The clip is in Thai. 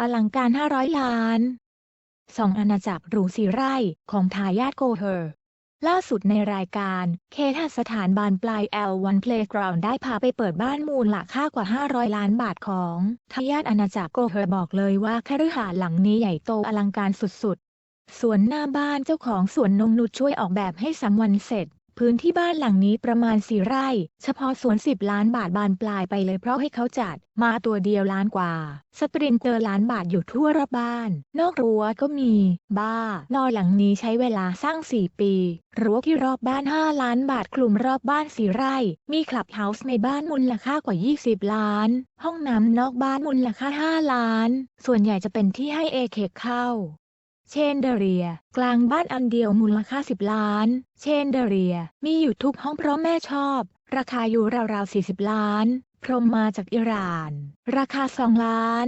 อลังการ 500 ล้าน สองอาณาจักรหรูสีไร่ของทายาทโกเฮอร์ล่าสุดในรายการ เคหสถานบานปลาย L1 Playground ได้พาไปเปิดบ้านมูลค่ากว่า 500 ล้านบาทของทายาทอาณาจักรโกเฮอร์บอกเลยว่าคฤหาสน์หลังนี้ใหญ่โตอลังการสุดๆ สวนหน้าบ้านเจ้าของสวนนงนุชช่วยออกแบบให้สังวันเสร็จ พื้นที่บ้านหลังนี้ประมาณสี่ไร่ เฉพาะสวน10ล้านบาทบานปลายไปเลยเพราะให้เขาจัด มาตัวเดียวล้านกว่า สปริงเกอร์ล้านบาทอยู่ทั่วรอบบ้าน นอกรั้วก็มี บ้านอหลังนี้ใช้เวลาสร้าง4ปี รั้วที่รอบบ้าน 5 ล้านบาทคลุมรอบบ้านสี่ไร่ มีคลับเฮาส์ในบ้านมูลค่ากว่า 20 ล้าน ห้องน้ำนอกบ้านมูลค่า 5 ล้าน ส่วนใหญ่จะเป็นที่ให้เอเคเข้า เชนเดเรีย กลางบ้านอันเดียวมูลค่า 10 ล้าน เชนเดเรีย มีอยู่ทุกห้องเพราะแม่ชอบ ราคาอยู่ราวๆ 40 ล้าน พรมมาจากอิหร่าน ราคา 2 ล้าน